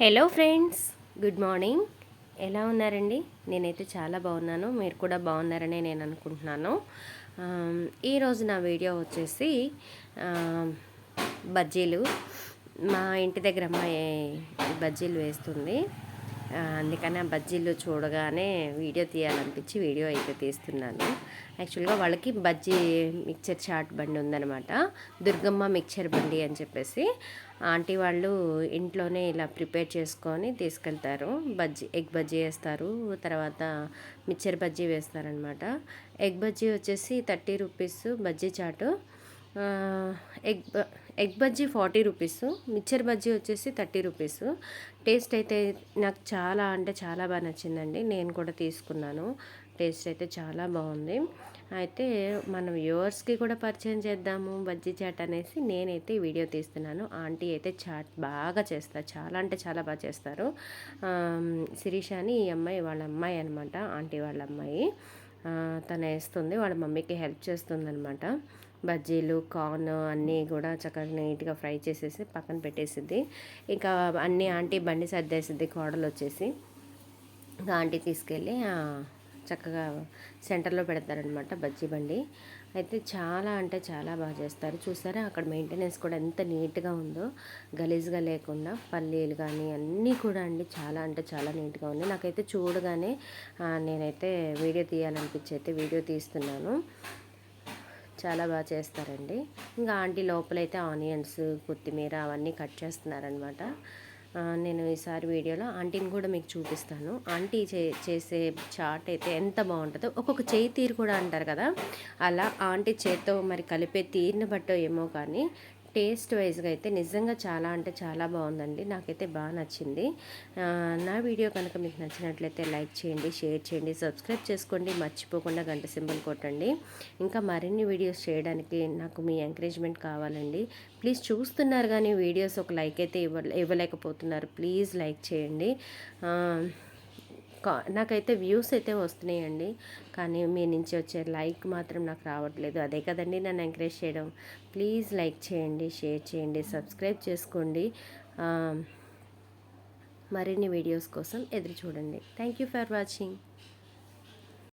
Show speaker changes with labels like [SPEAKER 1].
[SPEAKER 1] Hello friends good morning ఎలా ఉన్నారండి? నేనైతే చాలా బాగున్నాను. మీరు కూడా బాగున్నారనే నేను అనుకుంటున్నాను. ఈరోజు నా వీడియో వచ్చేసి బజ్జీలు. మా ఇంటి దగ్గర అమ్మాయి బజ్జీలు వేస్తుంది. అందుకని ఆ బజ్జీలు చూడగానే వీడియో తీయాలనిపించి వీడియో అయితే తీస్తున్నాను. యాక్చువల్గా వాళ్ళకి బజ్జీ మిక్చర్ చాట్ బండి ఉందన్నమాట. దుర్గమ్మ మిక్చర్ బండి అని చెప్పేసి. ఆంటీ వాళ్ళు ఇంట్లోనే ఇలా ప్రిపేర్ చేసుకొని తీసుకెళ్తారు. బజ్జీ ఎగ్ బజ్జీ వేస్తారు. తర్వాత మిక్చర్ బజ్జీ వేస్తారనమాట ఎగ్ బజ్జీ వచ్చేసి థర్టీ రూపీస్ బజ్జీ చాటు. ఎగ్ బ- egg bajji forty rupees mixture bajji వచ్చేసి థర్టీ రూపీస్. టేస్ట్ అయితే నాకు చాలా అంటే చాలా బాగా నచ్చిందండి. నేను కూడా తీసుకున్నాను. టేస్ట్ అయితే చాలా బాగుంది. అయితే మనం వ్యూవర్స్కి కూడా పరిచయం చేద్దాము బజ్జీ చాట్ అనేసి. నేనైతే ఈ వీడియో తీస్తున్నాను. ఆంటీ అయితే చాట్ బాగా చేస్తారు. చాలా అంటే చాలా బాగా చేస్తారు. శిరీష అని ఈ అమ్మాయి వాళ్ళ అమ్మాయి అనమాట ఆంటీ వాళ్ళ అమ్మాయి. తను వేస్తుంది. వాళ్ళ మమ్మీకి హెల్ప్ చేస్తుంది అనమాట బజ్జీలు కార్న్ అన్నీ కూడా చక్కగా నీట్గా ఫ్రై చేసేసి పక్కన పెట్టేసిద్ది. ఇంకా అన్నీ ఆంటీ బండి సర్దేసిద్ది కోడలు వచ్చేసి. ఇంకా ఆంటీ తీసుకెళ్ళి చక్కగా సెంటర్లో పెడతారనమాట బజ్జీ బండి. అయితే చాలా అంటే చాలా బాగా చేస్తారు. చూసారా? అక్కడ మెయింటెనెన్స్ కూడా ఎంత నీట్గా ఉందో. గలీజ్గా లేకుండా పల్లీలు కానీ అన్నీ కూడా అండి చాలా అంటే చాలా నీట్గా ఉంది నాకైతే చూడగానే నేనైతే వీడియో తీయాలనిపించి అయితే వీడియో తీస్తున్నాను. చాలా బాగా చేస్తారండి. ఇంకా ఆంటీ లోపలైతే ఆనియన్స్ కొత్తిమీర అవన్నీ కట్ చేస్తున్నారనమాట నేను ఈసారి వీడియోలో ఆంటీని కూడా మీకు చూపిస్తాను. ఆంటీ చే చేసే చాట్ అయితే ఎంత బాగుంటుందో ఒక్కొక్క చేయి తీరు కూడా అంటారు కదా. అలా ఆంటీ చేత్తో మరి కలిపే తీరుని బట్టో ఏమో కానీ టేస్ట్ వైజ్గా అయితే నిజంగా చాలా అంటే చాలా బాగుందండి. నాకైతే బాగా నచ్చింది. నా వీడియో కనుక మీకు నచ్చినట్లయితే లైక్ చేయండి షేర్ చేయండి సబ్స్క్రైబ్ చేసుకోండి. మర్చిపోకుండా గంట సింబల్ కొట్టండి. ఇంకా మరిన్ని వీడియోస్ చేయడానికి నాకు మీ ఎంకరేజ్మెంట్ కావాలండి. ప్లీజ్ చూస్తున్నారు కానీ వీడియోస్ ఒక లైక్ అయితే ఇవ్వ ఇవ్వలేకపోతున్నారు. ప్లీజ్ లైక్ చేయండి. కా- నాకైతే వ్యూస్ అయితే వస్తున్నాయండి. కానీ మీ నుంచి వచ్చే లైక్ మాత్రం నాకు రావట్లేదు. అదే కదండి నన్ను ఎంకరేజ్ చేయడం. ప్లీజ్ లైక్ చేయండి షేర్ చేయండి సబ్స్క్రైబ్ చేసుకోండి. మరిన్ని వీడియోస్ కోసం ఎదురు చూడండి. Thank you for watching.